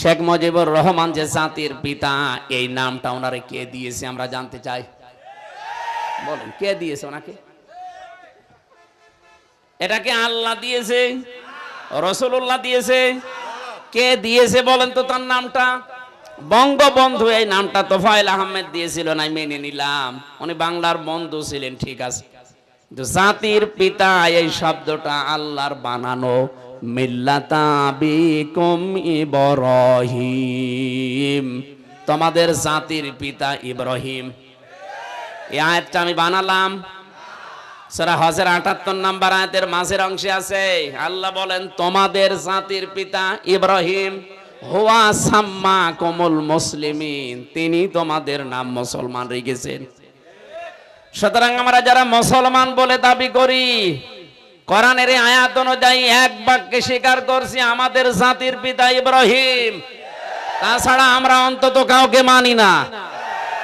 শেখ মুজিবুর রহমান যে জাতির পিতা, এই নামটা ওনারে কে দিয়েছে আমরা জানতে চাই? বলেন, কে দিয়েছে ওনাকে? এটাকে আল্লাহ দিয়েছে? রসুল্লাহ দিয়েছে? কে দিয়েছে বলেন তো তার নামটা? বঙ্গবন্ধু, এই নামটা তোফায়েল আহমেদ দিয়েছিল না মেনে নিলাম। উনি বাংলার বন্ধু ছিলেন, ঠিক আছে। জাতির পিতা, এই শব্দটা আল্লাহর বানানো তোমাদের জাতির পিতা ইব্রাহিম। আয়াতটা আমি বানালাম। সেরা হজের আটাত্তর নাম্বার আয়াতের মাঝের অংশে আছে, আল্লাহ বলেন, তোমাদের জাতির পিতা ইব্রাহিম, হুয়া সাম্মা কমল মুসলিমিন। তিনি তোমাদের নাম মুসলমান রেখেছেন। সুতরাং আমরা যারা মুসলমান বলে দাবি করি কোরআনের আয়াত অনুযায়ী এক বাক্যে স্বীকার করছি, আমাদের জাতির পিতা ইব্রাহিম। তাছাড়া আমরা অন্তত কাউকে মানি না।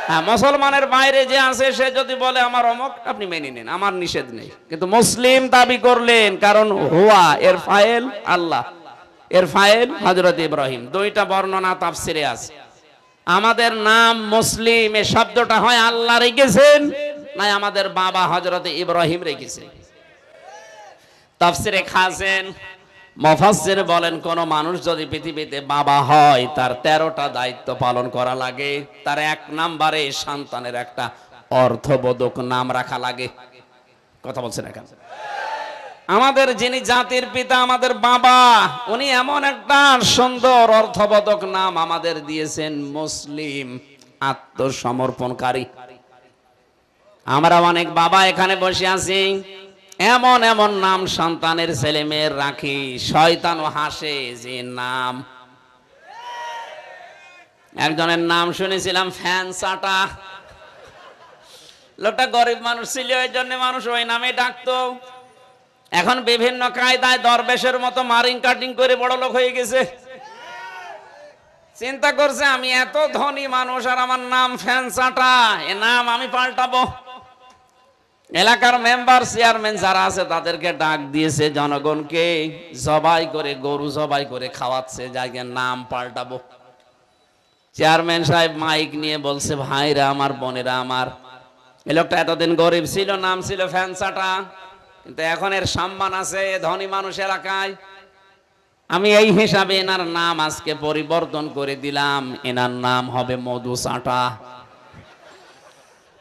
হ্যাঁ মুসলমানের বাইরে যে আছে, সে যদি বলে, আমার অমক, আপনি মেনে নেন, আমার নিষেধ নেই। কিন্তু মুসলিম দাবি করলেন, কারণ হুয়া, এর ফাইল আল্লাহ। এর ফাইল হজরত ইব্রাহিম। দুইটা বর্ণনা তাফসিরে আছে। আমাদের নাম মুসলিম এই শব্দটা হয় আল্লাহ রেখেছেন না আমাদের বাবা হজরত ইব্রাহিম রেখেছেন তাফসিরে খাসেন মফাসসির বলেন, কোন মানুষ যদি পৃথিবীতে বাবা হয়, তার তেরোটা দায়িত্ব পালন করা লাগে। তার এক নাম্বারে সন্তানের একটা অর্থবোধক নাম রাখা লাগে। কথা বলছেন এখন। আমাদের যিনি জাতির পিতা, আমাদের বাবা, উনি এমন একটা সুন্দর অর্থবোধক নাম আমাদের দিয়েছেন, মুসলিম, আত্মসমর্পণকারী। আমরা অনেক বাবা এখানে বসে আছি। এমন এমন নাম সন্তানের ছেলে মেয়ের রাখি। শয়তান হাসে, যে নাম। একজনের নাম শুনেছিলাম, ফ্যান সাটা। লোকটা গরিব মানুষ ছিল ওই জন্য মানুষ ওই নামে ডাকতো। এখন বিভিন্ন কায়দায় দরবেশের মতো মারিং কাটিং করে বড় লোক হয়ে গেছে। চিন্তা করছে, আমি এত ধনী মানুষ আর আমার নাম ফ্যান সাটা, এ নাম আমি পাল্টাবো। এলাকার মেম্বার, চেয়ারম্যান যারা আছে, তাদেরকে ডাক দিয়েছে জনগণকে জবাই করে গরু জবাই করে খাওয়াচ্ছে, যাকে নাম পাল্টাবো। চেয়ারম্যান সাহেব মাইক নিয়ে বলছে, ভাইরা আমার, বোনেরা আমার, এ লোকটা এতদিন গরিব ছিল, নাম ছিল ফ্যানসাটা, কিন্তু এখন এর সম্মান আছে ধনী মানুষ এলাকায়। আমি এই হিসাবে এনার নাম আজকে পরিবর্তন করে দিলাম, এনার নাম হবে মধু সাঁটা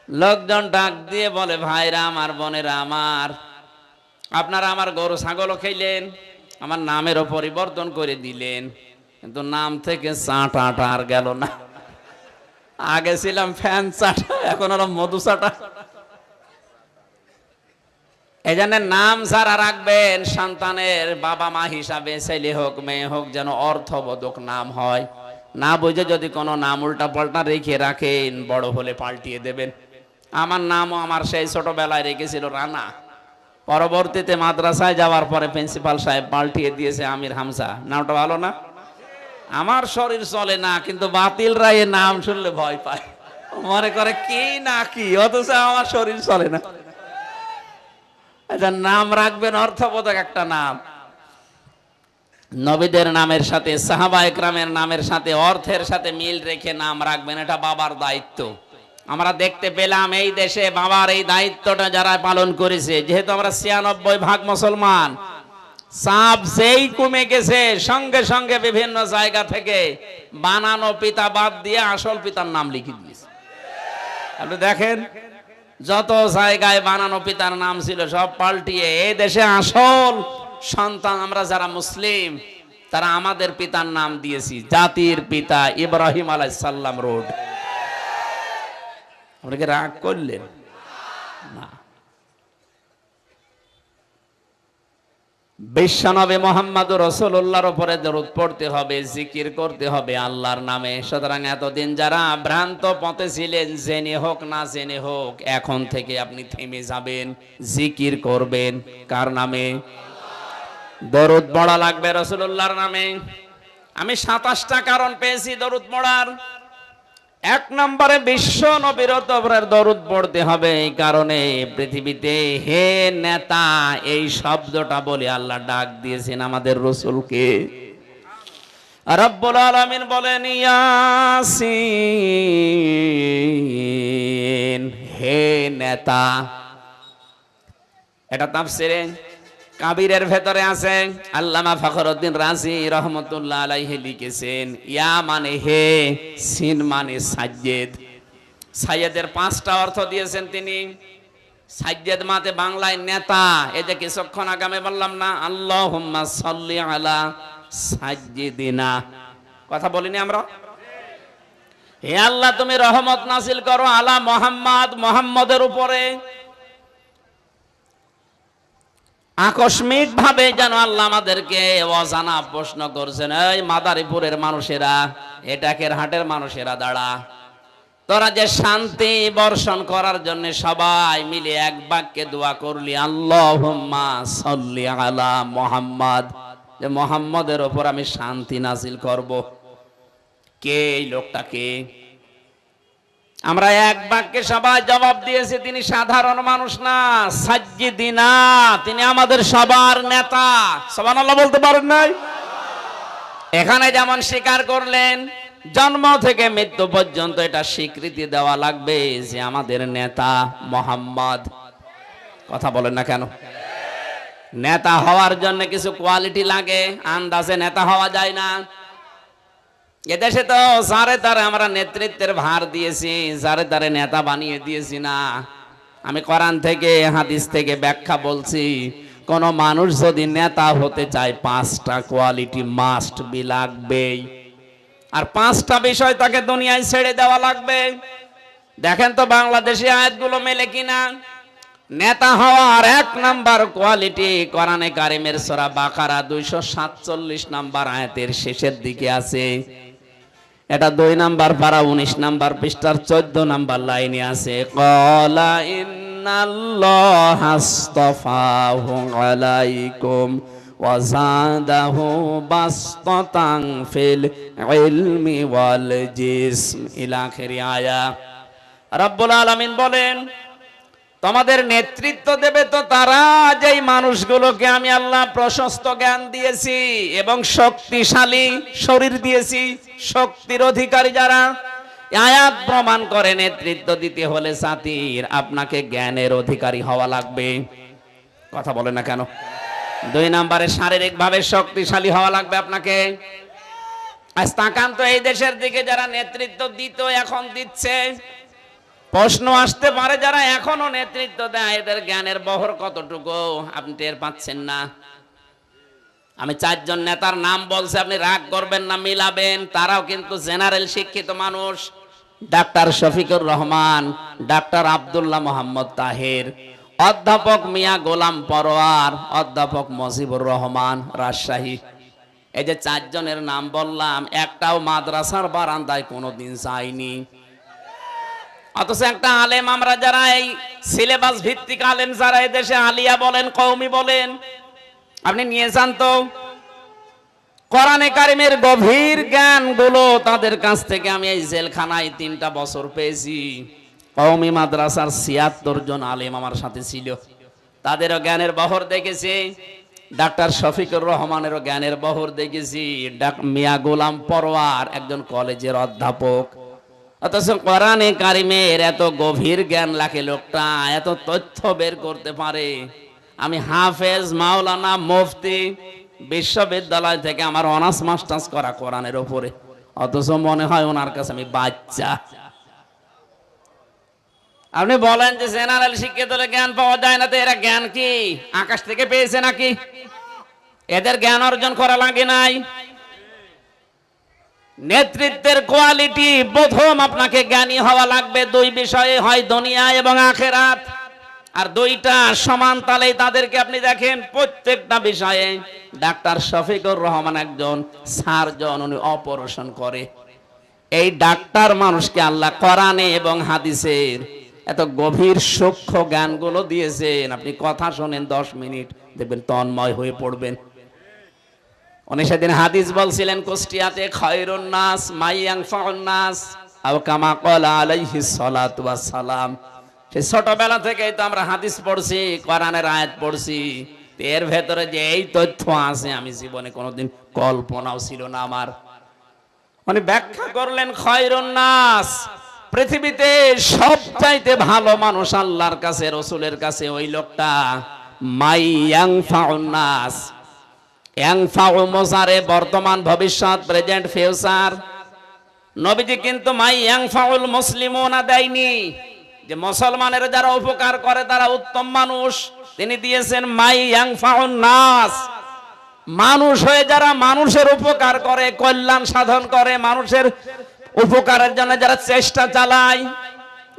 লোকজন ডাক দিয়ে বলে, ভাইরা আমার, বোনেরা আমার, আপনারা আমার গরু, ছাগলও খেলেন, আমার নামেরও পরিবর্তন করে দিলেন, কিন্তু নাম থেকে চাটা আর গেল না। আগে ছিলাম ফ্যান চাটা, এখন হলো মধু চাটা। এই জন্য নাম যারা রাখবেন, সন্তানের বাবা মা হিসাবে, ছেলে হোক, মেয়ে হোক, যেন অর্থবোধক নাম হয়। না বুঝে যদি কোনো নাম উল্টা পাল্টা রেখে রাখেন, বড় হলে পাল্টিয়ে দেবেন। আমার নামও আমার সেই ছোটবেলায় রেখেছিল রানা। পরবর্তীতে মাদ্রাসায় যাওয়ার পরে প্রিন্সিপাল সাহেব পাল্টিয়ে দিয়েছে আমির হামসা নামটা ভালো না? আমার শরীর চলে না, কিন্তু বাতিল রায়ে নাম শুনলে ভয় পায়। মনে করে, কি না কি? অথচ আমার শরীর চলে না। আচ্ছা নাম রাখবেন অর্থবোধক একটা নাম। নবীদের নামের সাথে, সাহাবা একরামের নামের সাথে, অর্থের সাথে মিল রেখে নাম রাখবেন, এটা বাবার দায়িত্ব। আমরা দেখতে পেলাম এই দেশে বাবার এই দায়িত্বটা যারা পালন করেছে, যেহেতু আমরা ছিয়ানব্বই ভাগ মুসলমান, সাপ যেই কমে গেছে, সঙ্গে সঙ্গে বিভিন্ন জায়গা থেকে বানানো পিতা বাদ দিয়ে আসল পিতার নাম লিখে দিয়েছে। আপনি দেখেন, যত জায়গায় বানানো পিতার নাম ছিল, সব পাল্টিয়ে এই দেশে আসল সন্তান আমরা যারা মুসলিম, তারা আমাদের পিতার নাম দিয়েছি, জাতির পিতা ইব্রাহিম আলাইসাল্লাম রোড। আপনাকে রাগ করলেন। না। বিশ্বনবী মোহাম্মদ রসুল্লাহর উপরে দরুদ পড়তে হবে, জিকির করতে হবে আল্লাহর নামে। সুতরাং এতদিন যারা ভ্রান্ত পথে ছিলেন, জেনে হোক না জেনে হোক, এখন থেকে আপনি থেমে যাবেন, জিকির করবেন। কার নামে? দরুদ পড়া লাগবে রসুল্লাহর নামে। আমি সাতাশটা কারণ পেয়েছি দরুদ পড়ার। এক নম্বরে বিশ্ব নবীরতরের দরুদ পড়তে হবে এই কারণে পৃথিবীতে হে নেতা, এই শব্দটা বলে আল্লাহ ডাক দিয়েছেন আমাদের রসুলকে। রব্বুল আলামিন বলেন, ইয়াসিন, হে নেতা। এটা তাফসিরে কাবিরের ভেতরে আছে আল্লামা ফখরউদ্দিন রাজি রহমতুল্লাহ আলাইহি লিখেছেন, ইয়া মানে হে সিন মানে সাজ্জেদ। সাইয়েদের পাঁচটা অর্থ দিয়েছেন তিনি। সাজ্জেদ মাতে বাংলায় নেতা এই যে কিছুক্ষণ আগামে বললাম না, আল্লাহুম্মা সাল্লি আলা সাজ্জিদিনা। কথা বলিনি আমরা? হে আল্লাহ, তুমি রহমত নাসিল করো আলা মোহাম্মদ, মোহাম্মদের উপরে। আকস্মিক ভাবে যেন আল্লাহ আমাদেরকে অজানা প্রশ্ন করছেন, এই মাদারীপুরের মানুষেরা এটাকের হাটের মানুষেরা, দাঁড়া। তোরা যে শান্তি বর্ষণ করার জন্য সবাই মিলে এক বাক্যে দোয়া করলি আল্লাহ আলা মোহাম্মদ। যে মোহাম্মদের ওপর আমি শান্তি নাজিল করব। কে এই লোকটাকে আমরা এক বাক্যে সবাই জবাব দিয়েছি, তিনি সাধারণ মানুষ না সাজ্জিদিনা তিনি আমাদের সবার নেতা। সবান আল্লাহ বলতে পারেন নাই? এখানে যেমন স্বীকার করলেন, জন্ম থেকে মৃত্যু পর্যন্ত এটা স্বীকৃতি দেওয়া লাগবে যে আমাদের নেতা মোহাম্মদ। কথা বলেন না কেন? নেতা হওয়ার জন্য কিছু কোয়ালিটি লাগে, আন্দাজে নেতা হওয়া যায় না। এদেশে তো সারে তারে আমরা নেতৃত্বের ভার দিয়েছি সারে তারে নেতা বানিয়ে দিয়েছি না। আমি কোরআন থেকে, হাদিস থেকে ব্যাখ্যা বলছি, কোন মানুষ যদি নেতা হতে চায়, পাঁচটা কোয়ালিটি মাস্ট বি লাগবেই আর পাঁচটা বিষয় তাকে দুনিয়ায় ছেড়ে দেওয়া লাগবে। দেখেন তো বাংলাদেশি আয়াতগুলো মেলে কিনা। নেতা হওয়ার এক নাম্বার কোয়ালিটি কোরআনে কারিমের সূরা বাকারা 247 নাম্বার আয়াতের শেষের দিকে আছে। এটা দুই নাম্বার পারা উনিশ নাম্বার পৃষ্ঠার চোদ্দ নাম্বার লাইনে আছে, কলা আলাইকুম ইলমি ওয়াল জিসম। ইলা আখিরি আয়া। রব্বুল আলামিন বলেন তোমাদের নেতৃত্ব দেবে তো তারা, যেই মানুষগুলোকে আমি আল্লাহ প্রশস্ত জ্ঞান দিয়েছি এবং শক্তিশালী শরীর দিয়েছি, শক্তির অধিকারী যারা আয়াত প্রমাণ করে নেতৃত্ব দিতে হলে সাথীর আপনাকে জ্ঞানের অধিকারী হওয়া লাগবে। কথা বলে না কেন? দুই নম্বরে শারীরিক ভাবে শক্তিশালী হওয়া লাগবে আপনাকে। আজ তাকান তো এই দেশের দিকে যারা নেতৃত্ব দিত, এখন দিচ্ছে। প্রশ্ন আসতে পারে যারা এখনও নেতৃত্ব দেয়, এদের জ্ঞানের বহর কতটুকু? আপনি টের পাচ্ছেন না। আমি চারজন নেতার নাম বলছি, আপনি রাগ করবেন না, মিলাবেন। তারাও কিন্তু জেনারেল শিক্ষিত মানুষ। ডাক্তার শফিকুর রহমান, ডাক্তার আব্দুল্লাহ মোহাম্মদ তাহের, অধ্যাপক মিয়া গোলাম পরোয়ার, অধ্যাপক মজিবুর রহমান রাজশাহী। এই যে চারজনের নাম বললাম, একটাও মাদ্রাসার বারান্দায় কোনোদিন যায়নি। অথচ একটা আলেম আমরা যারা এই সিলেবাস ভিত্তিক আলেম যারা দেশে, আলিয়া বলেন কৌমি বলেন, আপনি নিয়ে যান তো। কোরআনে কারিমের গভীর জ্ঞানগুলো তাদের কাছ থেকে আমি এই জেলখানায় তিনটা বছর পেয়েছি। কওমি মাদ্রাসার ছিয়াত্তর জন আলেম আমার সাথে ছিল। তাদেরও জ্ঞানের বহর দেখেছি। ডাক্তার শফিকুর রহমানেরও জ্ঞানের বহর দেখেছি। মিয়া গোলাম পরোয়ার, একজন কলেজের অধ্যাপক। অথচ কোরআনে কারিমের এত গভীর জ্ঞান লাগে লোকটা, এত তথ্য বের করতে পারে। আমি হাফেজ, মাওলানা, মুফতি, বিশ্ববিদ্যালয় থেকে আমার অনার্স, মাস্টার্স করা কোরআনের ওপরে অথচ মনে হয় ওনার কাছে আমি বাচ্চা। আপনি বলেন যে জেনারেল শিক্ষিত হলে জ্ঞান পাওয়া যায় না, তো এরা জ্ঞান কি? আকাশ থেকে পেয়েছে নাকি? এদের জ্ঞান অর্জন করা লাগে নাই। নেতৃত্বের কোয়ালিটি প্রথম আপনাকে জ্ঞানী হওয়া লাগবে দুই বিষয়ে, হয় দুনিয়া এবং আখেরাত। আর দুইটা সমান তালে তাদেরকে আপনি দেখেন প্রত্যেকটা বিষয়ে ডাক্তার শফিকুর রহমান একজন সার্জন, উনি অপারেশন করে। এই ডাক্তার মানুষকে আল্লাহ কোরআনে এবং হাদিসের এত গভীর সূক্ষ্ম জ্ঞানগুলো দিয়েছেন। আপনি কথা শোনেন দশ মিনিট, দেখবেন তন্ময় হয়ে পড়বেন। উনি সেদিন হাদিস বলছিলেন, কুষ্টিয়াতে খয়রুন নাস মাইয়াং কামা কলা আলাইহি সালাম সেই ছোটবেলা থেকেই তো আমরা হাদিস পড়ছি, কোরআনের আয়াত পড়ছি। এর ভেতরে যে এই তথ্য আছে, আমি জীবনে কোনোদিন কল্পনাও ছিল না আমার। উনি ব্যাখ্যা করলেন, খয়রুন নাস, পৃথিবীতে সব চাইতে ভালো মানুষ আল্লাহর কাছে, রসুলের কাছে ওই লোকটা, মাই ইয়াংফাউন নাস। ইয়াংফাউ বর্তমান ভবিষ্যৎ প্রেজেন্ট ফিউচার নবীজি কিন্তু মাই ইয়াংফাউল মুসলিমোনা দেয়নি। যে মুসলমানের যারা উপকার করে, তারা উত্তম মানুষ। তিনি দিয়েছেন মাই ইয়াংফাউন নাস মানুষ হয়ে যারা মানুষের উপকার করে, কল্যাণ সাধন করে, মানুষের উপকারের জন্য যারা চেষ্টা চালায়,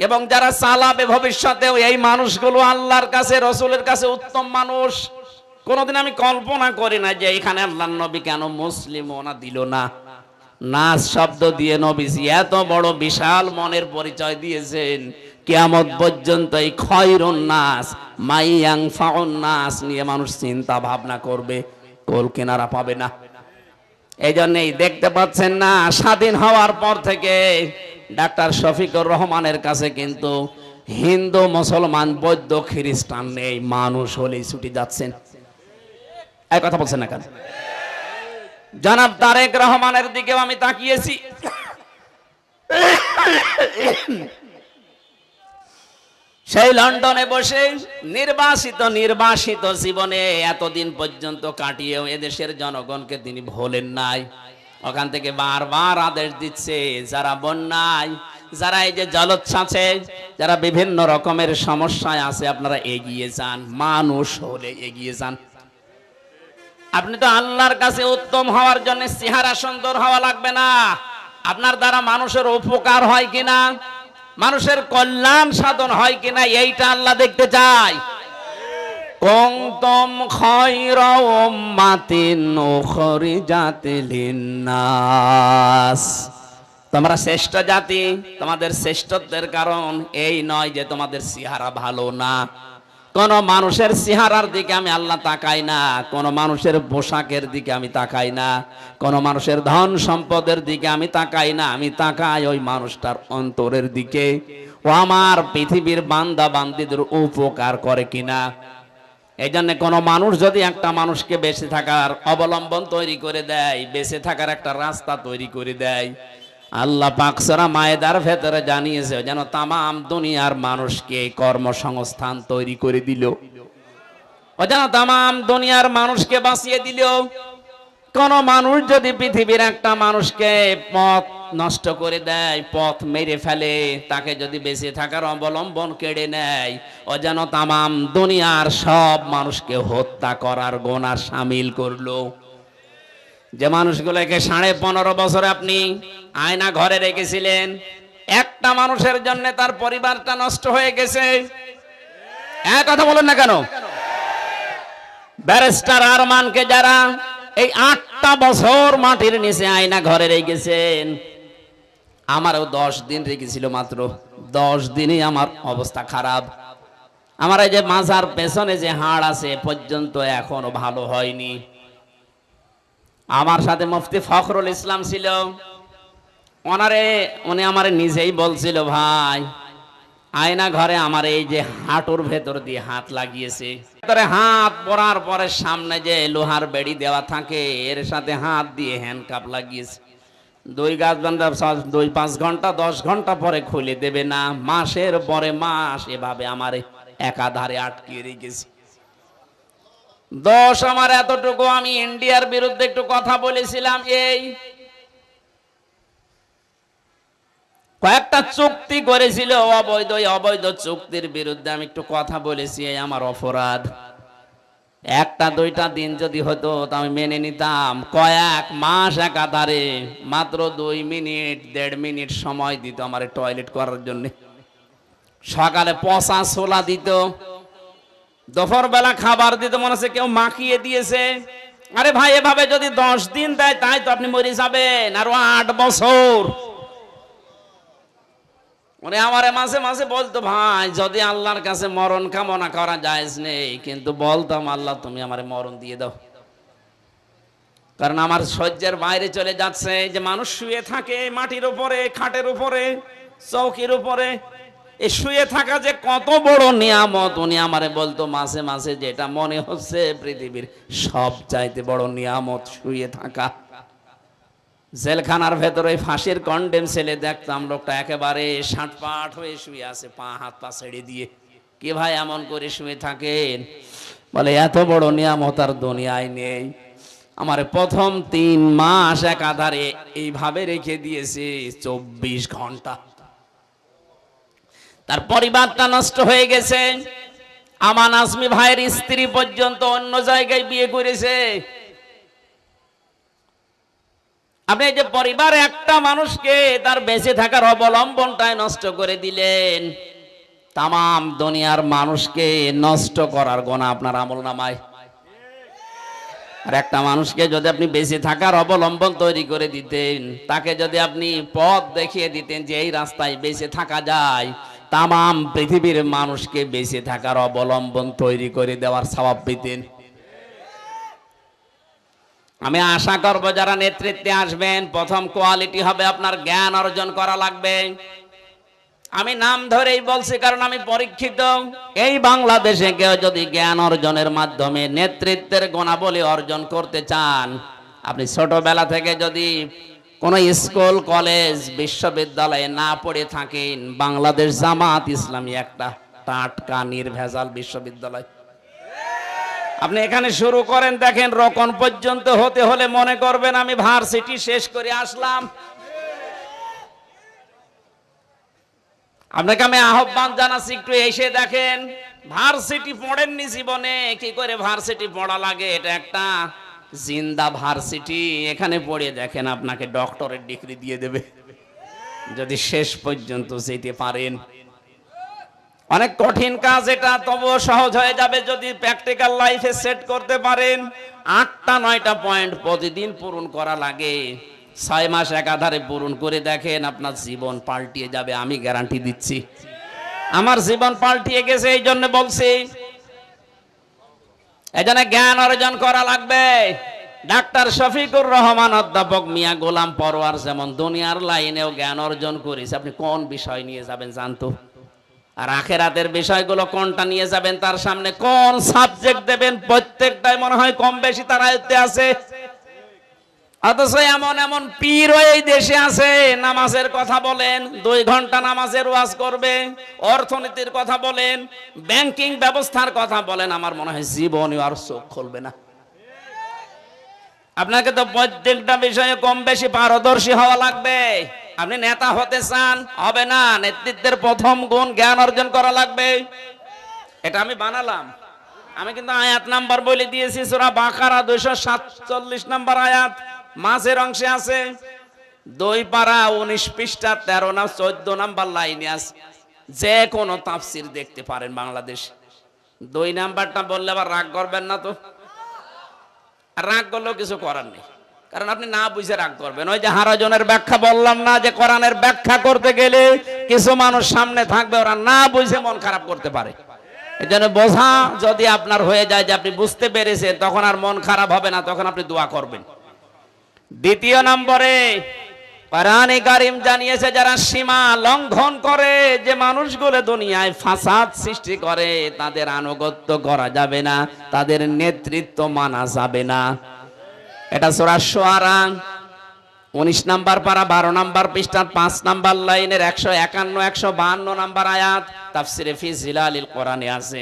এবং যারা চালাবে ভবিষ্যতেও, এই মানুষগুলো আল্লাহর কাছে, রসুলের কাছে উত্তম মানুষ। কোনোদিন আমি কল্পনা করি না যে এখানে আল্লাহ নবী কেন মুসলিম ওনা দিল না। নাচ শব্দ দিয়ে নবীজি এত বড় বিশাল মনের পরিচয় দিয়েছেন। কিয়ামত পর্যন্ত এই খয়রুন নাস, মাইয়াং ফাউন নাস নিয়ে মানুষ চিন্তা ভাবনা করবে কোল কেনারা পাবে না। এই জন্যই দেখতে পাচ্ছেন না, স্বাধীন হওয়ার পর থেকে ডাক্তার শফিকুর রহমানের কাছে কিন্তু হিন্দু, মুসলমান, বৌদ্ধ, খ্রিস্টান নেই মানুষ হলেই ছুটি যাচ্ছেন। এক কথা বলছেন না কেন? জনাব তারেক রহমানের দিকেও আমি তাকিয়েছি। সেই লন্ডনে বসে নির্বাসিত নির্বাসিত জীবনে এতদিন পর্যন্ত কাটিয়েও এদেশের জনগণকে তিনি ভোলেন নাই। ওখান থেকে বারবার আদেশ দিচ্ছে, যারা বন্যায়, যারা এই যে জলোচ্ছ্বাসে, যারা বিভিন্ন রকমের সমস্যায় আছে, আপনারা এগিয়ে যান, মানুষ হলে এগিয়ে যান। আপনি তো আল্লাহর কাছে উত্তম হওয়ার জন্য চেহারা সুন্দর হওয়া লাগবে না। আপনার দ্বারা মানুষের উপকার হয় কিনা মানুষের কল্যাণ সাধন হয় কিনা এইটা আল্লাহ দেখতে চায়। কংতম তোমরা শ্রেষ্ঠ জাতি, তোমাদের শ্রেষ্ঠত্বের কারণ এই নয় যে তোমাদের চেহারা ভালো না। কোন মানুষের চেহারার দিকে আমি আল্লাহ তাকাই না, কোন মানুষের পোশাকের দিকে আমি তাকাই না, কোন মানুষের ধন সম্পদের দিকে আমি তাকাই না, আমি তাকাই ওই মানুষটার অন্তরের দিকে। ও আমার পৃথিবীর বান্দা বান্দিদের উপকার করে কিনা? এই জন্য কোনো মানুষ যদি একটা মানুষকে বেঁচে থাকার অবলম্বন তৈরি করে দেয়, বেঁচে থাকার একটা রাস্তা তৈরি করে দেয় আল্লাহ পাকসরা মায়েদার ভেতরে জানিয়েছে, যেন তামাম দুনিয়ার মানুষকে কর্মসংস্থান তৈরি করে দিল। ও যেন তামাম দুনিয়ার মানুষকে বাঁচিয়ে দিল। কোন মানুষ যদি পৃথিবীর একটা মানুষকে পথ নষ্ট করে দেয়, পথ মেরে ফেলে, তাকে যদি বেঁচে থাকার অবলম্বন কেড়ে নেয়, ও যেন তামাম দুনিয়ার সব মানুষকে হত্যা করার গোনা সামিল করল। যে মানুষগুলোকে সাড়ে পনেরো বছরে আপনি আয়না ঘরে রেখেছিলেন, একটা মানুষের জন্য তার পরিবারটা নষ্ট হয়ে গেছে। কথা বলেন না কেন? ব্যারিস্টার আরমানকে যারা এই আটটা বছর মাটির নিচে আয়না ঘরে রেখেছেন, আমারও দশ দিন রেখেছিল মাত্র। দশ দিনই আমার অবস্থা খারাপ। আমার এই যে মাজার পেছনে যে হাড় আছে পর্যন্ত এখনও ভালো হয়নি। আমার সাথে মুফতি ফখরুল ইসলাম ছিল। ওনারে, উনি আমার নিজেই বলছিল, ভাই, আয়না ঘরে আমার এই যে হাঁটুর ভেতর দিয়ে হাত লাগিয়েছে। হাত পরার পরে সামনে যে লোহার বেড়ি দেওয়া থাকে, এর সাথে হাত দিয়ে হ্যান্ডকাপ লাগিয়েছে। দুই গাছ বান্ধব দুই পাঁচ ঘণ্টা, দশ ঘণ্টা পরে খুলে দেবে না। মাসের পরে মাস এভাবে আমার একাধারে আটকিয়ে রেখেছে। দোষ আমার এতটুকু, আমি ইন্ডিয়ার বিরুদ্ধে একটু কথা বলেছিলাম, এই কয়েকটা চুক্তি করেছিল, অবৈধ অবৈধ চুক্তির বিরুদ্ধে আমি একটু কথা বলেছি, এই আমার অপরাধ। একটা, দুইটা দিন যদি হতো, তা আমি মেনে নিতাম। কয়েক মাস একাধারে, মাত্র দুই মিনিট, দেড় মিনিট সময় দিত আমার টয়লেট করার জন্য। সকালে পচা ছোলা দিত দুপুর বেলা খাবার দিতে মনে হচ্ছে কেউ মাখিয়ে দিয়েছে। আরে ভাই, এভাবে যদি দশ দিন দেয়, তাই তো আপনি মরে যাবেন। আরও আট বছর। মানে মাঝে মাঝে বলতো, ভাই, যদি আল্লাহর কাছে মরণ কামনা করা যায় নেই কিন্তু বলতাম, আল্লাহ, তুমি আমারে মরণ দিয়ে দাও। কারণ আমার সহ্যের বাইরে চলে যাচ্ছে, যে মানুষ শুয়ে থাকে মাটির উপরে, খাটের উপরে, চৌকির উপরে। এই শুয়ে থাকা যে কত বড় নিয়ামত, উনি আমারে বলতো মাঝে মাঝে যেটা মনে হচ্ছে পৃথিবীর সব চাইতে বড় নিয়ামত শুয়ে থাকা। জেলখানার ভেতরে ফাঁসির কন্ডেম ছেলে দেখতাম লোকটা একেবারে ষাট পাট হয়ে শুয়ে আছে, পা হাত পা ছেড়ে দিয়ে। কি ভাই এমন করে শুয়ে থাকেন? বলে, এত বড় নিয়ামত আর দুনিয়ায় নেই। আমার প্রথম তিন মাস এক আধারে এইভাবে রেখে দিয়েছে চব্বিশ ঘণ্টা। তার পরিবারটা নষ্ট হয়ে গেছে। আমান আজমি ভাইয়ের স্ত্রী পর্যন্ত অন্য জায়গায় বিয়ে করেছে। আপনি যে পরিবার একটা মানুষকে তার বেঁচে থাকার অবলম্বনটাই নষ্ট করে দিলেন। তাম দুনিয়ার মানুষকে নষ্ট করার গোনা আপনার আমল নামায়। আর একটা মানুষকে যদি আপনি বেঁচে থাকার অবলম্বন তৈরি করে দিতেন, তাকে যদি আপনি পথ দেখিয়ে দিতেন যে এই রাস্তায় বেঁচে থাকা যায় তাম পৃথিবীর মানুষকে বেঁচে থাকার অবলম্বন তৈরি করে দেওয়ার স্বভাব পেতেন আমি আশা করব যারা নেতৃত্বে আসবেন, প্রথম কোয়ালিটি হবে আপনার জ্ঞান অর্জন করা লাগবে। আমি নাম ধরেই বলছি, কারণ আমি পরীক্ষিত। এই বাংলাদেশে কেউ যদি জ্ঞান অর্জনের মাধ্যমে নেতৃত্বের গুণাবলী অর্জন করতে চান, আপনি ছোটবেলা থেকে যদি কোনো স্কুল, কলেজ, বিশ্ববিদ্যালয়ে না পড়ে থাকেন। বাংলাদেশ জামাত ইসলামী একটা টাটকা, নির্ভেজাল বিশ্ববিদ্যালয়। আপনি এখানে শুরু করেন, দেখেন রকন পর্যন্ত হতে হলে মনে করবেন আমি ভার্সিটি শেষ করে আসলাম। আপনাকে আমি আহ্বান জানাচ্ছি, একটু এসে দেখেন। ভার্সিটি পড়েননি জীবনে, কি করে ভার্সিটি পড়া লাগে? এটা একটা জিন্দা ভার্সিটি, এখানে পড়ে দেখেন আপনাকে ডক্টরের ডিগ্রি দিয়ে দেবে। যদি শেষ পর্যন্ত যেতে পারেন। অনেক কঠিন কাজ এটা, তবুও সহজ হয়ে যাবে যদি প্র্যাকটিক্যাল লাইফে সেট করতে পারেন। আটটা, নয়টা পয়েন্ট প্রতিদিন পূরণ করা লাগে। ছয় মাস একাধারে পূরণ করে দেখেন আপনার জীবন পাল্টিয়ে যাবে, আমি গ্যারান্টি দিচ্ছি। আমার জীবন পাল্টিয়ে গেছে এই জন্য বলছি এই জন্য জ্ঞান অর্জন করা লাগবে। ডাক্তার শফিকুর রহমান অধ্যাপক মিয়া গোলাম পরোয়ার যেমন দুনিয়ার লাইনেও জ্ঞান অর্জন করেছে। আপনি কোন বিষয় নিয়ে যাবেন জানতো? আর আখেরাতের বিষয়গুলো কোনটা নিয়ে যাবেন? তার সামনে কোন সাবজেক্ট দেবেন? প্রত্যেকটাই মনে হয় কম বেশি তার আয়ত্তে আছে। অথচ এমন এমন পীর এই দেশে আছে, নামাজের কথা বলেন, দুই ঘণ্টা নামাজের ওয়াজ করবে, অর্থনীতির কথা বলেন, ব্যাংকিং ব্যবস্থার কথা বলেন, আমার মনে হয় জীবনে আর চোখ খুলবে না। আপনাকে তো প্রত্যেকটা বিষয়ে কম বেশি পারদর্শী হওয়া লাগবে। আপনি নেতা হতে চান, হবে না, নেতৃত্বের প্রথম গুণ জ্ঞান অর্জন করা লাগবে। এটা আমি বানালাম। আমি কিন্তু আয়াত নাম্বার বলে দিয়েছি, সুরা বাকারা দুইশো সাতচল্লিশ নাম্বার আয়াত। মাঝের অংশে আছে দুই পারা উনিশ পৃষ্ঠা, তেরো না চোদ্দ নাম্বার লাইনে আছে। যে কোনো তাফসির দেখতে পারেন বাংলাদেশ। দুই নাম্বারটা বললে আবার রাগ করবেন না তো। রাগ করলেও কিছু করার নেই। কারণ আপনি না বুঝে রাগ করবেন। ওই যে হারাজনের ব্যাখ্যা বললাম না যে কোরআনের ব্যাখ্যা করতে গেলে কিছু মানুষ সামনে থাকবে, ওরা না বুঝে মন খারাপ করতে পারে। এই জন্য বোঝা যদি আপনার হয়ে যায় যে আপনি বুঝতে পেরেছেন, তখন আর মন খারাপ হবে না, তখন আপনি দোয়া করবেন। দ্বিতীয় নম্বরে কোরআনে কারিম জানিয়েছে যারা সীমা লঙ্ঘন করে, যে মানুষগুলো দুনিয়ায় ফাসাদ সৃষ্টি করে, তাদের আনুগত্য করা যাবে না, তাদের নেতৃত্ব মানা যাবে না। এটা সোরা সোয়ারা, উনিশ নাম্বার পারা, বারো নাম্বার পৃষ্ঠার পাঁচ নাম্বার লাইনের একশো একান্ন, একশো বাহান্ন নাম্বার আয়াত, তাফসিরে ফি জিলালিল কোরআনে আছে।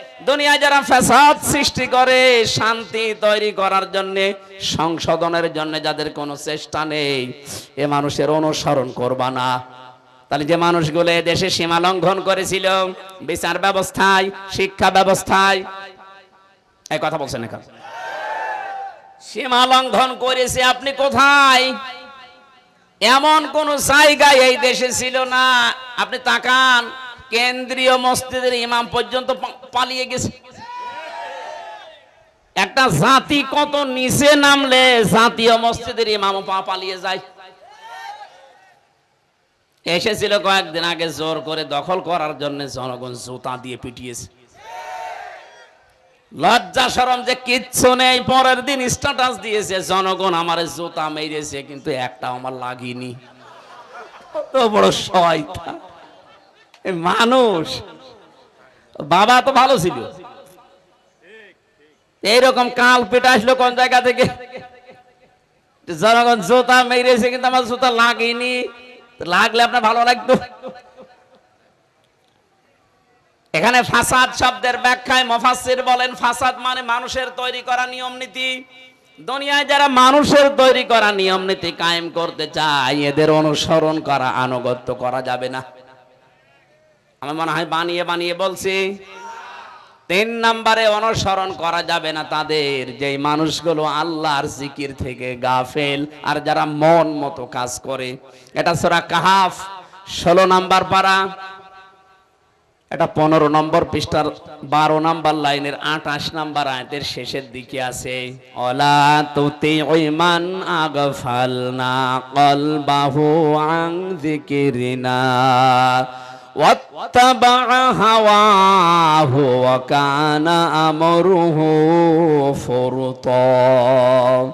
দুনিয়ায় যারা ফ্যাসাদ সৃষ্টি করে, শান্তি তৈরি করার জন্য, সংশোধনের জন্য যাদের কোনো চেষ্টা নেই, এ মানুষের অনুসরণ করবা না। তাহলে যে মানুষগুলো দেশে সীমা লঙ্ঘন করেছিল, বিচার ব্যবস্থায়, শিক্ষা ব্যবস্থায় এই কথা বলছেন এখন। সীমা লঙ্ঘন করেছে আপনি কোথায়? এমন কোন জায়গায় এই দেশে ছিল না। আপনি তাকান কেন্দ্রীয় মসজিদের ইমাম পর্যন্ত পালিয়ে গেছে। একটা জাতি কত নিচে নামলে জাতীয় মসজিদের ইমাম পা- পালিয়ে যায়। এসেছিল কয়েকদিন আগে, জোর করে দখল করার জন্য জনগণ জুতা দিয়ে পিটিয়েছে। লজ্জা সরম যে কিচ্ছু নেই, পরের দিন স্ট্যাটাস দিয়েছে, জনগণ আমার জুতা মেরেছে, কিন্তু একটা আমার লাগিনি। কত বড় শয়তান। এ মানুষ। বাবা তো ভালো ছিল। এইরকম কাল পেটা আসলো কোন জায়গা থেকে? জনগণ জুতা মেরেছে কিন্তু আমার জুতা লাগেনি। লাগলে আপনার ভালো লাগতো। এখানে ফাসাদ শব্দের ব্যাখ্যায় মফাসির বলেন, ফাসাদ মানে মানুষের তৈরি করা নিয়ম নীতি। দুনিয়ায় যারা মানুষের তৈরি করা নিয়ম নীতি কায়েম করতে চায়, এদের অনুসরণ করা, আনুগত্য করা যাবে না। আমার মনে হয় বানিয়ে বানিয়ে বলছি। তিন নম্বরে অনুসরণ করা যাবে না তাদের। যেই মানুষগুলো আল্লাহর জিকির থেকে গাফেল আর যারা মন মতো কাজ করে। এটা সোরা কাহাফ, ষোলো নাম্বার পারা। এটা পনেরো নম্বর পৃষ্ঠার বারো নাম্বার লাইনের আঠাশ নম্বর আয়তের শেষের দিকে আছে। অলা তুতি ওইমান আগফাল না কল বাহু আং জিকিরিনা واتبع هواه وكان أمره فرطا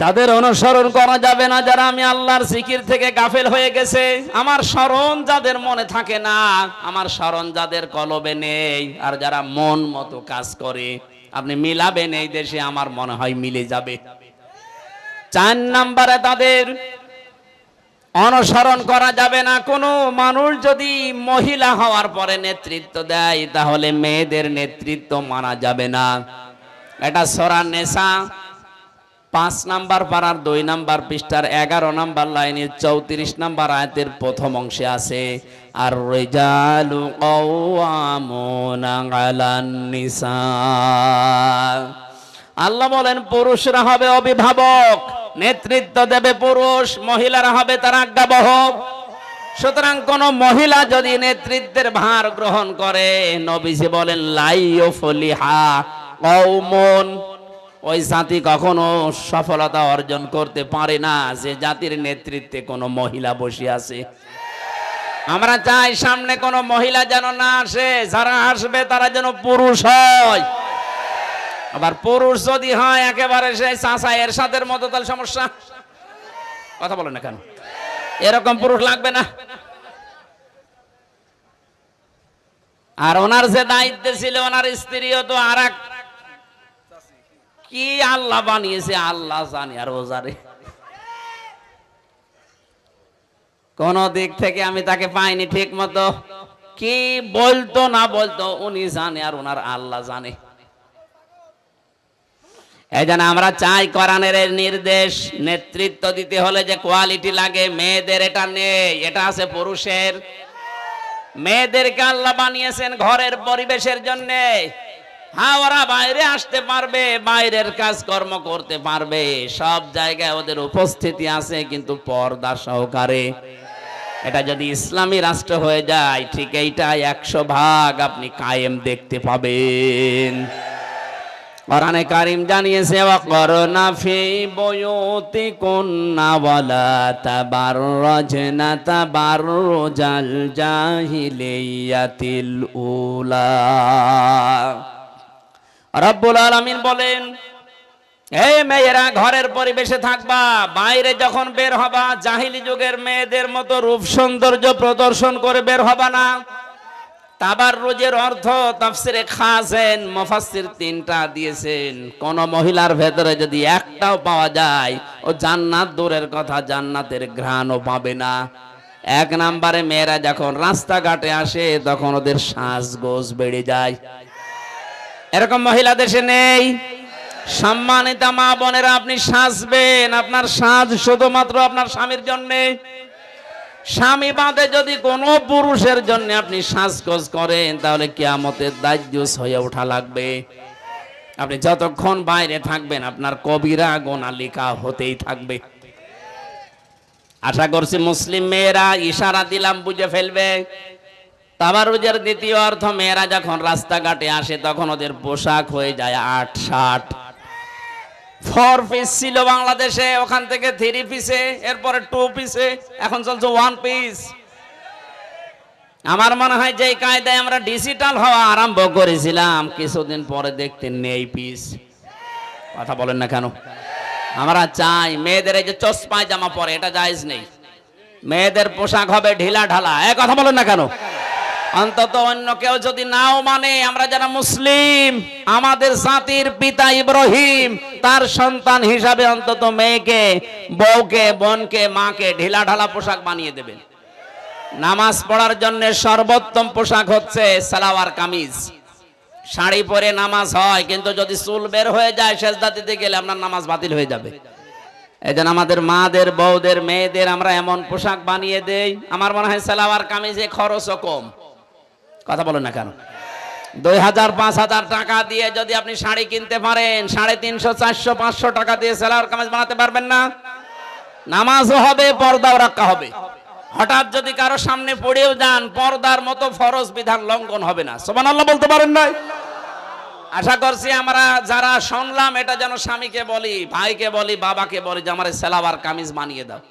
তাদের অনুসরণ করা যাবে না যারা আমি আল্লাহর জিকির থেকে গাফেল হয়ে গেছে আমার স্মরণ যাদের মনে থাকে না আমার স্মরণ যাদের কলবে নেই আর যারা মন মতো কাজ করে আপনি মিলাবেন এই দেশে আমার মনে হয় মিলে যাবে চার নাম্বারে তাদের অনুসরণ করা যাবে না। কোনো মানুষ যদি মহিলা হওয়ার পরে নেতৃত্ব দেয়, তাহলে মেয়েদের নেতৃত্ব মানা যাবে না। এটা সরা নেশা। পাঁচ নাম্বার পাড়ার দুই নাম্বার পৃষ্ঠার এগারো নাম্বার লাইনের চৌত্রিশ নাম্বার আয়তের প্রথম অংশে আছে আর রেজালু নিসা আল্লাহ বলেন, পুরুষরা হবে অভিভাবক, নেতৃত্ব দেবে পুরুষ, মহিলারা হবে তার আজ্ঞাবহক সুতরাং কোন মহিলা যদি নেতৃত্বের ভার গ্রহণ করে, নবীজি বলেন লাইও ফলিহা কৌমন ওই জাতি কখনো সফলতা অর্জন করতে পারে না, যে জাতির নেতৃত্বে কোনো মহিলা বসে আছে। আমরা চাই সামনে কোনো মহিলা যেন না আসে, যারা আসবে তারা যেন পুরুষ হয়। আবার পুরুষ যদি হয়, একেবারে সেই চাষা এর সাথের মতো, তাহলে সমস্যা? কথা বলেন না কেন? এরকম পুরুষ লাগবে না। আর ওনার যে দায়িত্ব ছিল, ওনার স্ত্রীও তো আর কি আল্লাহ বানিয়েছে, আল্লাহ জানি আর ও জানে। কোন দিক থেকে আমি তাকে পাইনি ঠিক মতো কি বলতো না বলতো, উনি জানে আর ওনার আল্লাহ জানে। এই জন্য আমরা চাই কোরআনের নির্দেশ, নেতৃত্ব দিতে হলে যে কোয়ালিটি লাগে, মেয়েদের এটা নেই, এটা আছে পুরুষের। মেয়েদেরকে আল্লাহ বানিয়েছেন ঘরের পরিবেশের জন্যে। হ্যাঁ ওরা বাইরে আসতে পারবে, বাইরের কাজকর্ম করতে পারবে। সব জায়গায় ওদের উপস্থিতি আছে, কিন্তু পর্দা সহকারে। এটা যদি ইসলামী রাষ্ট্র হয়ে যায়, ঠিক এইটা একশো ভাগ আপনি কায়েম দেখতে পাবেন। কোরআনে কারিম জানিয়েছে, ওয়াকরনা ফি বয়তি বুয়ুতিকুন্না ওয়ালা তাবাররাজনা তাবাররুজাল জাহিলিয়াতিল উলা। রব্বুল আলামিন বলেন, এই মেয়েরা ঘরের পরিবেশে থাকবা, বাইরে যখন বের হবা, জাহিলি যুগের মেয়েদের মতো রূপ সৌন্দর্য প্রদর্শন করে বের হবা না। তাবার রোজের অর্থ তাফসিরে খাসেন মুফাসসির তিনটা দিয়েছেন। কোন মহিলার ভেতরে যদি একটাও পাওয়া যায়, ও জান্নাত দূরের কথা জান্নাতের ঘ্রাণও পাবে না। এক নম্বরে মেয়েরা যখন রাস্তাঘাটে আসে, তখন ওদের শ্বাসগোজ বেড়ে যায়। এরকম মহিলা দেশে নেই। সম্মানিতা মা বোনেরা, আপনি সাজবেন। আপনার সাজ শুধুমাত্র আপনার স্বামীর জন্যে। স্বামী বাদে যদি কোনো পুরুষের জন্য আপনি সাজগোজ করেন, তাহলে কিয়ামতের দায়ুস হয়ে ওঠা লাগবে। আপনি যতক্ষণ বাইরে থাকবেন, আপনার কবিরা গোনা লেখা হতেই থাকবে। আশা করছি মুসলিম মেয়েরা ইশারা দিলাম, বুঝে ফেলবে। তাবারুজের দ্বিতীয় অর্থ, মেয়েরা যখন রাস্তাঘাটে আসে, তখন ওদের পোশাক হয়ে যায় আট ষাট ফোর পিস ছিল বাংলাদেশে, ওখান থেকে থ্রি পিসে, এরপরে টু পিসে, এখন চলছে ওয়ান পিস আমার মনে হয় যে কায়দায় আমরা ডিজিটাল হওয়া আরম্ভ করেছিলাম, কিছুদিন পরে দেখতে নেই পিস কথা বলেন না কেন? আমরা চাই মেয়েদের এই যে চশমায় জামা পরে, এটা জায়েজ নেই। মেয়েদের পোশাক হবে ঢিলা ঢালা, এ কথা বলেন না কেন? অন্তত অন্য কেউ যদি নাও মানে আমরা যারা মুসলিম, আমাদের জাতির পিতা ইব্রাহিম, তার সন্তান হিসাবে অন্তত মেয়েকে, বউকে, বোনকে, মাকে ঢিলা ঢালা পোশাক বানিয়ে দেবেন। নামাজ পড়ার জন্য সর্বোত্তম পোশাক হচ্ছে সালাওয়ার কামিজ। শাড়ি পরে নামাজ হয়, কিন্তু যদি চুল বের হয়ে যায় সেজদা দিতে গেলে আপনার নামাজ বাতিল হয়ে যাবে। এই জন্য আমাদের মাদের, বউদের, মেয়েদের আমরা এমন পোশাক বানিয়ে দেই, আমার মনে হয় সালাওয়ার কামিজে খরচও কম। কথা বলেন না কেন? দুই হাজার পাঁচ হাজার টাকা দিয়ে যদি আপনি শাড়ি কিনতে পারেন, সাড়ে তিনশো, চারশো, পাঁচশো টাকা দিয়ে সালোয়ার কামিজ বানাতে পারবেন না। নামাজও হবে, পর্দাও রাখা হবে। হঠাৎ যদি কারও সামনে পড়েও যান, পর্দার মতো ফরজ বিধান লঙ্ঘন হবে না। সোমান আল্লাহ বলতে পারেন নাই? আশা করছি আমরা যারা শুনলাম, এটা যেন স্বামীকে বলি, ভাইকে বলি, বাবাকে বলি, যে আমার সেলাবার কামিজ বানিয়ে দাও।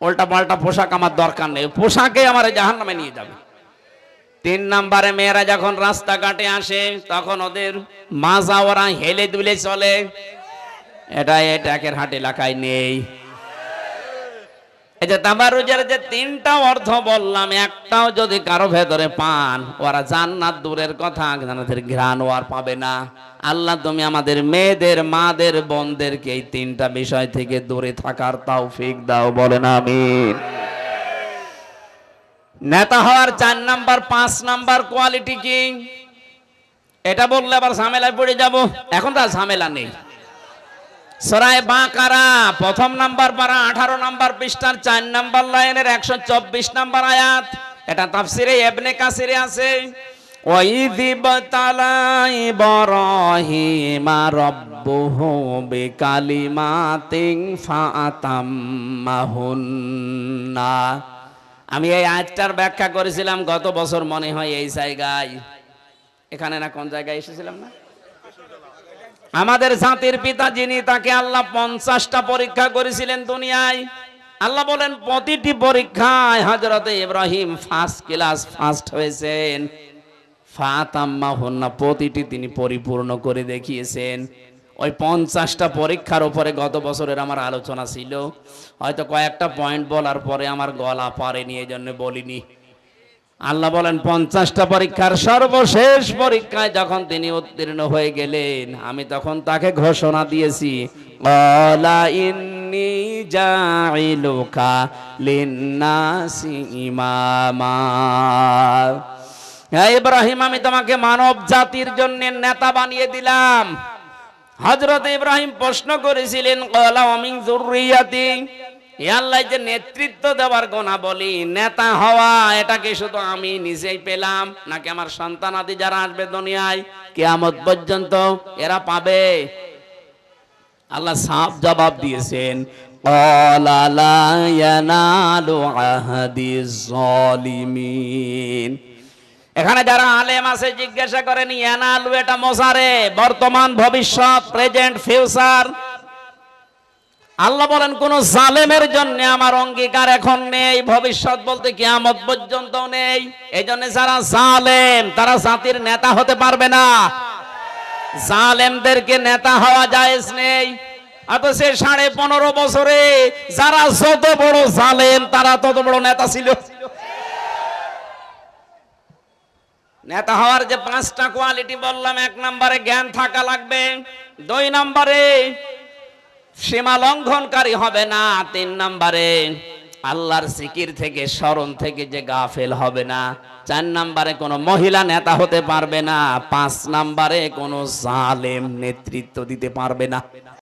উল্টা পাল্টা পোশাক আমার দরকার নেই। পোশাকে আমার জাহান নামে নিয়ে যাবে। তিন নম্বরে মেয়েরা যখন রাস্তাঘাটে আসে, তখন ওদের মাজা ওরা হেলে দুলে চলে। এটা এটাকের হাট এলাকায় নেই। এই যে তাবারুজের যে তিনটা অর্থ বললাম, একটাও যদি কারও ভেতরে পান, ওরা জান্নাত দূরের কথা, জান্নাতের ঘ্রাণ আর পাবে না। আল্লাহ তুমি আমাদের মেয়েদের, মাদের, বোনদেরকে এই তিনটা বিষয় থেকে দূরে থাকার তৌফিক দাও, বলেন আমিন। নেতা হওয়ার চার নাম্বার, পাঁচ নাম্বার কোয়ালিটি কি? এটা বললে আবার ঝামেলায় পড়ে যাব। এখন তো ঝামেলা নেই। সরাই বাঁকারা, প্রথম নাম্বার পারা আঠারো নাম্বার পৃষ্ঠার চার নাম্বার লাইনের একশো চব্বিশ নাম্বার আয়াত। এটা তাফসিরে এবনে কাসিরে আছে। ওয়াইদিব তালাই আমি এই আয়াতটার ব্যাখ্যা করেছিলাম, গত বছর মনে হয় এই জায়গায়। এখানে না কোন জায়গায় এসেছিলাম না? আমাদের জাতির পিতা যিনি, তাকে আল্লাহ পঞ্চাশটা পরীক্ষা করেছিলেন দুনিয়ায়। আল্লাহ বলেন, প্রতিটি পরীক্ষায় হজরত ইব্রাহিম ফার্স্ট ক্লাস ফার্স্ট হয়েছেন। ফাতাম্মা হন্না প্রতিটি তিনি পরিপূর্ণ করে দেখিয়েছেন। ওই পঞ্চাশটা পরীক্ষার উপরে গত বছরের আমার আলোচনা ছিল। হয়তো কয়েকটা পয়েন্ট বলার পরে আমার গলা পারেনি এই জন্য বলিনি। আল্লাহ বলেন, পঞ্চাশটা পরীক্ষার সর্বশেষ পরীক্ষায় যখন তিনি উত্তীর্ণ হয়ে গেলেন, আমি তখন তাকে ঘোষণা দিয়েছি "ক্বালা ইন্নী জাইলুকা লিন্নাসি ইমামা। হ্যাঁ ইব্রাহিম, আমি তোমাকে মানব জাতির জন্য নেতা বানিয়ে দিলাম। হজরত ইব্রাহিম প্রশ্ন করেছিলেন যে নেতৃত্ব দেওয়ার গোনা বলি নেতা হওয়া, এটাকে শুধু আমি নিজেই পেলাম, নাকি আমার সন্তান আদি যারা আসবে দুনিয়ায়, কেয়ামত পর্যন্ত এরা পাবে? আল্লাহ সাফ জবাব দিয়েছেন "ক্বালা লা ইয়ানালু আহাদি যালিমিন এখানে যারা আলেম আছে, জিজ্ঞাসা করেন ইয়ানালু এটা মোসারে বর্তমান ভবিষ্যৎ প্রেজেন্ট ফিউচার আল্লাহ বলেন, কোন জালেমের জন্য আমার অঙ্গীকার এখন নেই, ভবিষ্যৎ বলতে কিয়ামত পর্যন্ত নেই। এই জন্য যারা জালেম, তারা জাতির নেতা হতে পারবে না। জালেমদেরকে নেতা হওয়া জায়েজ নেই। অথচ সাড়ে পনেরো বছরে যারা যত বড় জালেম, তারা তত বড় নেতা ছিল। নেতা হওয়ার যে পাঁচটা কোয়ালিটি বললাম, এক নম্বরে জ্ঞান থাকা লাগবে, দুই নম্বরে সীমা লঙ্ঘনকারী হবে না, তিন নম্বরে আল্লাহর সিকির থেকে, স্মরণ থেকে যে গাফেল হবে না, চার নম্বরে কোনো মহিলা নেতা হতে পারবে না, পাঁচ নম্বরে কোনো জালেম নেতৃত্ব দিতে পারবে না।